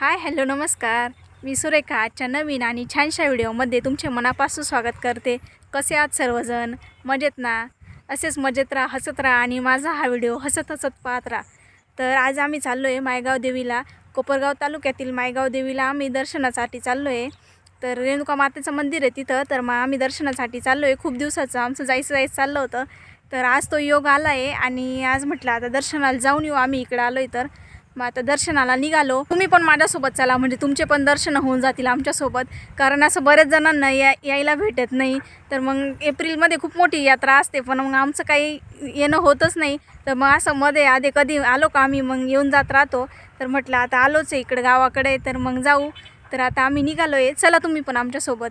Hi hello नमस्कार. मी सुरेखा आजच्या नवीन आणि छानशा व्हिडिओमध्ये तुमचे मनापासून स्वागत करते. कसे आहात सर्वजण? मजेत ना? असेच मजेत राहा हसत राहा आणि माझा हा व्हिडिओ हसत हसत पाहत राहा. तर आज आम्ही चाललो आहे मायगाव देवीला. कोपरगाव तालुक्यातील मायगाव देवीला आम्ही दर्शनासाठी चाललो आहे तर रेणुका मातेचं मंदिर आहे तिथं. तर मग आम्ही दर्शनासाठी चाललो आहे खूप दिवसाचं आमचं जायचं जायचं चाललं होतं. तर आज तो योग आला आहे आणि आज म्हटलं आता दर्शनाला जाऊन येऊ आम्ही इकडं आलो आहे तर. मग आता दर्शनाला निघालो. तुम्ही पण माझ्यासोबत चला म्हणजे तुमचे पण दर्शन होऊन जातील आमच्यासोबत. कारण असं बऱ्याच जणांना या यायला भेटत नाही. तर मग एप्रिलमध्ये खूप मोठी यात्रा असते पण मग आमचं काही येणं होतच नाही. तर मग असं मध्ये आधी कधी आलो का आम्ही मग येऊन जात राहतो. तर म्हटलं आता आलोच आहे इकडं गावाकडे तर मग जाऊ. तर आता आम्ही निघालो आहे चला तुम्ही पण आमच्यासोबत.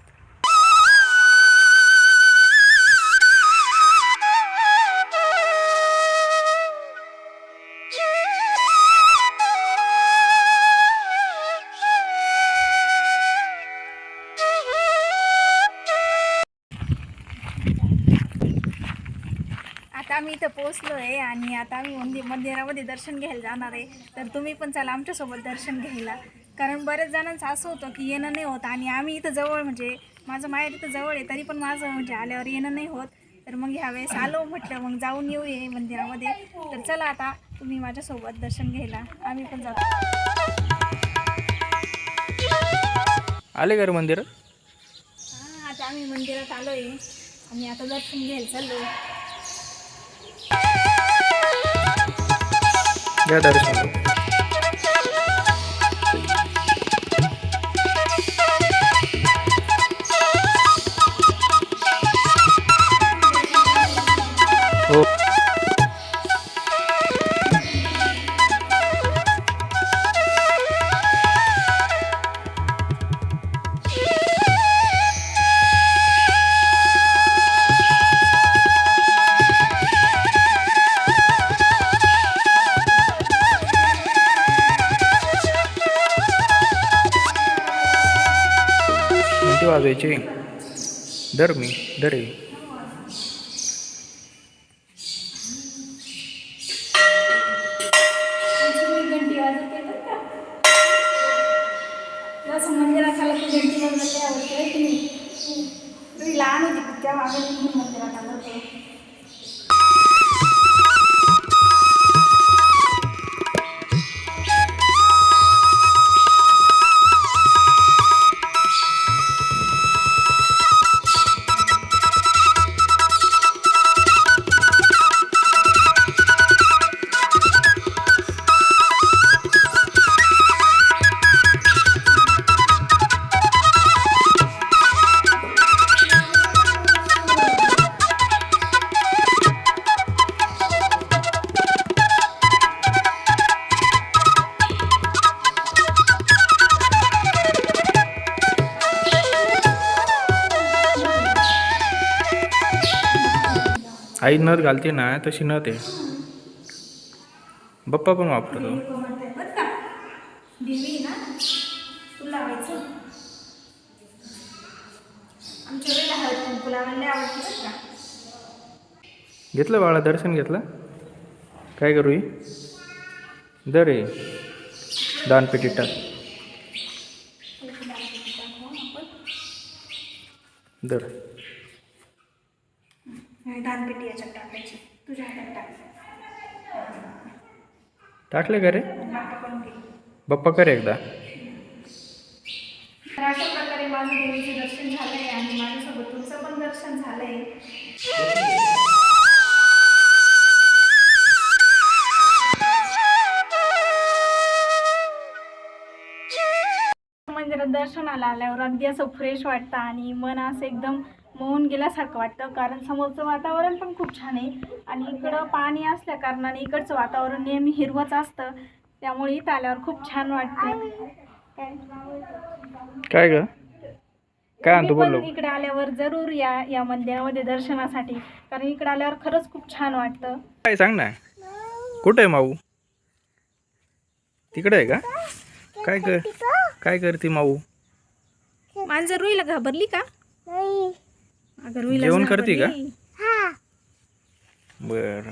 आम्ही इथं पोहोचलो आहे आणि आता आम्ही मंदिर मंदिरामध्ये दर्शन घ्यायला जाणार आहे. तर तुम्ही पण चला आमच्यासोबत दर्शन घ्यायला. कारण बरेच जणांचं असं होतं की येणं नाही होत आणि आम्ही इथं जवळ म्हणजे माझं माहेर इथं जवळ आहे तरी पण माझं म्हणजे आल्यावर येणं नाही होत. तर मग ह्यावेळेस आलो म्हटलं मग जाऊन येऊ ये मंदिरामध्ये. तर चला आता तुम्ही माझ्यासोबत दर्शन घ्यायला. आम्ही पण जातो. आले का रे मंदिरात? हां आता आम्ही मंदिरात आलो आहे आणि आता दर्शन घ्यायला चाललो घ्या दर्शन हो वाजवायची धर मी घंटी की? घंटी वाजवते आवडते की तुम्ही लहान होती की मागे आई नथ घालते ना तशी नथ आहे. बाप्पा पण वापरतो. घेतलं बाळा दर्शन घेतलं? काय करू दर आहे. दानपेटीत टाक. दर. टाकले का रे? बाप्पा कर एकदा. अशा प्रकारे माझं दर्शन झालंय आणि माझ्यासोबत तुमचं पण दर्शन झालंय. मंदिरात दर्शनाला आल्यावर अगदी असं फ्रेश वाटतं आणि मन असं एकदम मोहून गेल्यासारखं वाटतं. कारण समोरचं वातावरण पण खूप छान आहे. आणि इकडं पाणी असल्या कारणाने इकडचं वातावरण नेहमी हिरवंच असतं. त्यामुळे इथं आल्यावर खूप छान वाटतं. काय काय ग काय आणतो बोललो इकडे आल्यावर जरूर या या मंदिरामध्ये दर्शनासाठी. कारण इकडे आल्यावर खरंच खूप छान वाटतं. काय सांग ना. कुठं आहे माऊ? तिकडे आहे का? काय कर काय करते माऊ? मांजर रुईला घाबरली का? अगं रुईला जेवण करते का? बर.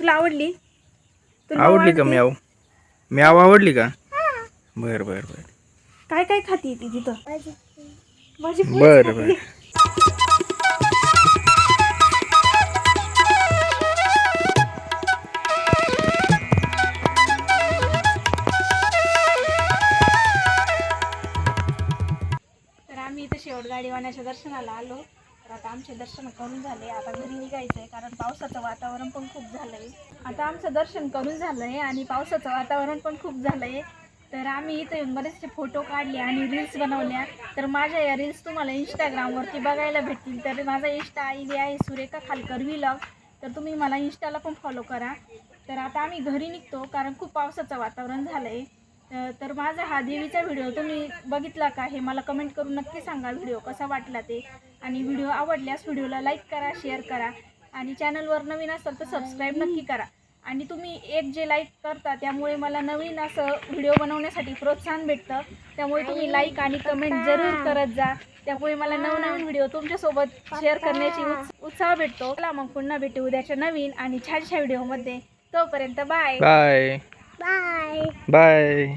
तुला आवडली? तुला आवडली का? म्याव? म्याव आवडली का? बर बर बर. काय काय खाती ती तिथं? माझी बर बर. तर आम्ही इथे शेवटगाडीवाण्याच्या दर्शनाला आलो. तर आता आमचे दर्शन करून झाले. आता घरी निघायचं आहे कारण पावसाचं वातावरण पण खूप झालं आहे आता आमचं दर्शन करून झालं आहे आणि पावसाचं वातावरण पण खूप झालं आहे तर आम्ही इथे येऊन बरेचसे फोटो काढले आणि रील्स बनवल्या. तर माझ्या या रील्स तुम्हाला इंस्टाग्रामवरती बघायला भेटतील. तर माझा इंस्टा आय डी आहे सुरेखा खालकर विलॉग तर तुम्ही मला इंस्टाला पण फॉलो करा. तर आता आम्ही घरी निघतो कारण खूप पावसाचं वातावरण झालं आहे तर माझा हा देवीचा व्हिडिओ तुम्ही बघितला का हे मला कमेंट करून नक्की सांगा. व्हिडिओ कसा वाटला ते? आणि व्हिडिओ आवडल्यास व्हिडिओला लाईक करा शेअर करा. आणि चॅनलवर नवीन असाल तर सबस्क्राईब नक्की करा. आणि तुम्ही एक जे लाईक करता त्यामुळे मला नवीन असं व्हिडिओ बनवण्यासाठी प्रोत्साहन भेटतं. त्यामुळे तुम्ही लाईक आणि कमेंट जरूर करत जा. त्यामुळे मला नवनवीन व्हिडिओ तुमच्यासोबत शेअर करण्याची उत्स- उत्साह भेटतो. चला मग पुन्हा भेटू उद्याच्या नवीन आणि छानशा व्हिडिओमध्ये. तोपर्यंत बाय. बाय. बाय. बाय.